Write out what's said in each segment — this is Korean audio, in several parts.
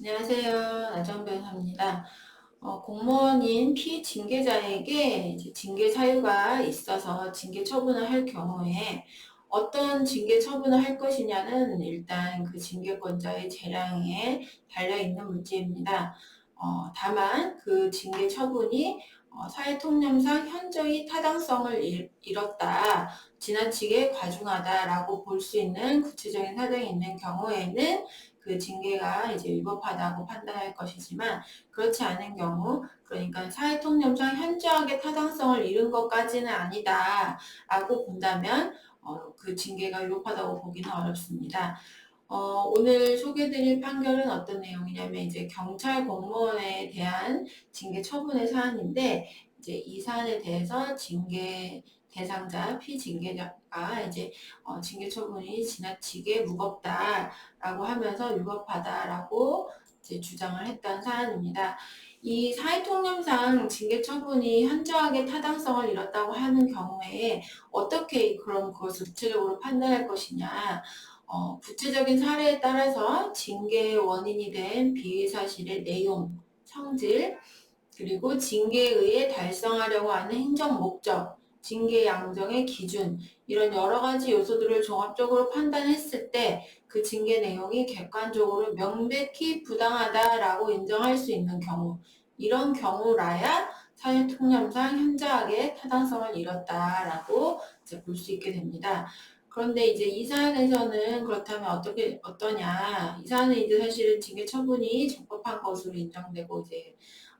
안녕하세요. 나정 변호사입니다. 어, 공무원인 피징계자에게 징계 사유가 있어서 징계 처분을 할 경우에 어떤 징계 처분을 할 것이냐는 일단 그 징계권자의 재량에 달려 있는 문제입니다. 어, 다만 그 징계 처분이 어, 사회통념상 현저히 타당성을 잃, 잃었다, 지나치게 과중하다라고 볼 수 있는 구체적인 사정이 있는 경우에는 그 징계가 이제 위법하다고 판단할 것이지만 그렇지 않은 경우 그러니까 사회통념상 현저하게 타당성을 잃은 것까지는 아니다라고 본다면 어, 그 징계가 위법하다고 보기는 어렵습니다. 어, 오늘 소개드릴 판결은 어떤 내용이냐면 이제 경찰 공무원에 대한 징계 처분의 사안인데 이제 이 사안에 대해서 징계 대상자 피징계자 가 이제 어, 징계 처분이 지나치게 무겁다라고 하면서 위법하다라고 이제 주장을 했던 사안입니다. 이 사회통념상 징계 처분이 현저하게 타당성을 잃었다고 하는 경우에 어떻게 그럼 그것을 구체적으로 판단할 것이냐? 어, 구체적인 사례에 따라서 징계의 원인이 된 비위 사실의 내용, 성질, 그리고 징계에 의해 달성하려고 하는 행정 목적, 징계 양정의 기준, 이런 여러 가지 요소들을 종합적으로 판단했을 때 그 징계 내용이 객관적으로 명백히 부당하다라고 인정할 수 있는 경우, 이런 경우라야 사회 통념상 현저하게 타당성을 잃었다라고 볼수 있게 됩니다. 그런데 이제 이 사안에서는 그렇다면 어떻게 어떠냐? 이 사안은 이제 사실은 징계 처분이 적법한 것으로 인정되고 이제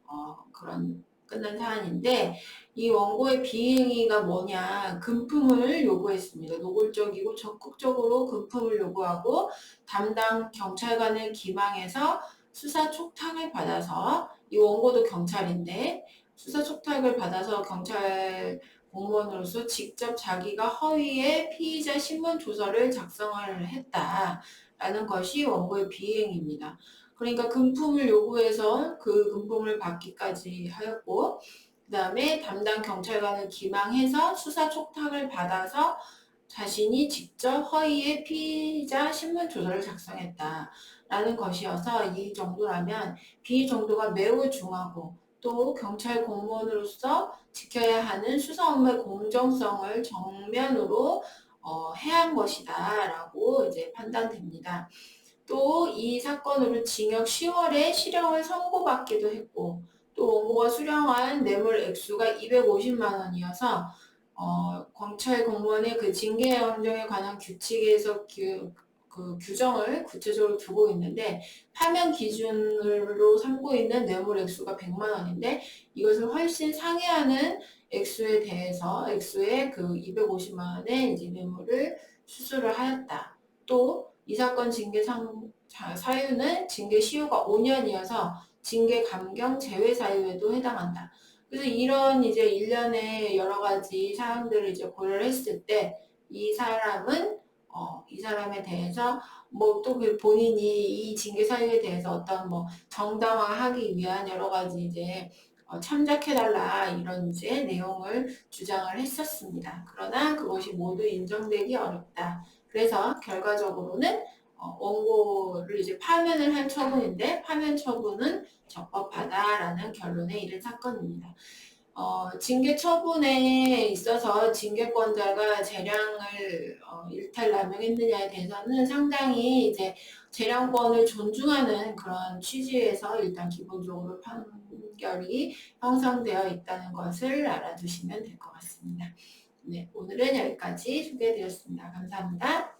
어 그런 끝난 사안인데 이 원고의 비행위가 뭐냐? 금품을 요구했습니다. 노골적이고 적극적으로 금품을 요구하고 담당 경찰관을 기망해서 수사 촉탁을 받아서 이 원고도 경찰인데 수사 촉탁을 받아서 경찰 공무원으로서 직접 자기가 허위의 피의자 신문 조서를 작성을 했다라는 것이 원고의 비행입니다. 그러니까 금품을 요구해서 그 금품을 받기까지 하였고 그 다음에 담당 경찰관을 기망해서 수사 촉탁을 받아서 자신이 직접 허위의 피의자 신문 조서를 작성했다라는 것이어서 이 정도라면 비 정도가 매우 중하고 또 경찰 공무원으로서 지켜야 하는 수사 업무의 공정성을 정면으로 어, 해한 것이다라고 이제 판단됩니다. 또 이 사건으로 징역 10월에 실형을 선고받기도 했고 또 원고가 수령한 뇌물 액수가 250만 원이어서 어, 경찰 공무원의 그 징계 행정에 관한 규칙에서 규, 그 규정을 구체적으로 두고 있는데 파면 기준으로 삼고 있는 뇌물 액수가 100만 원인데 이것을 훨씬 상회하는 액수에 대해서 액수의 그 250만 원의 이제 뇌물을 수수를 하였다. 또 이 사건 징계 상, 사유는 징계 시효가 5년이어서 징계 감경 제외 사유에도 해당한다. 그래서 이런 이제 일련의 여러 가지 사항들을 이제 고려를 했을 때 이 사람은 어, 이 사람에 대해서 뭐 또 그 본인이 이 징계 사유에 대해서 어떤 뭐 정당화하기 위한 여러 가지 이제 어, 참작해달라 이런 이제 내용을 주장을 했었습니다. 그러나 그것이 모두 인정되기 어렵다. 그래서 결과적으로는 어, 원고를 이제 파면을 한 처분인데 파면 처분은 적법하다라는 결론에 이른 사건입니다. 어, 징계 처분에 있어서 징계권자가 재량을 어, 일탈 남용했느냐에 대해서는 상당히 이제 재량권을 존중하는 그런 취지에서 일단 기본적으로 판결이 형성되어 있다는 것을 알아두시면 될 것 같습니다. 네, 오늘은 여기까지 소개해드렸습니다. 감사합니다.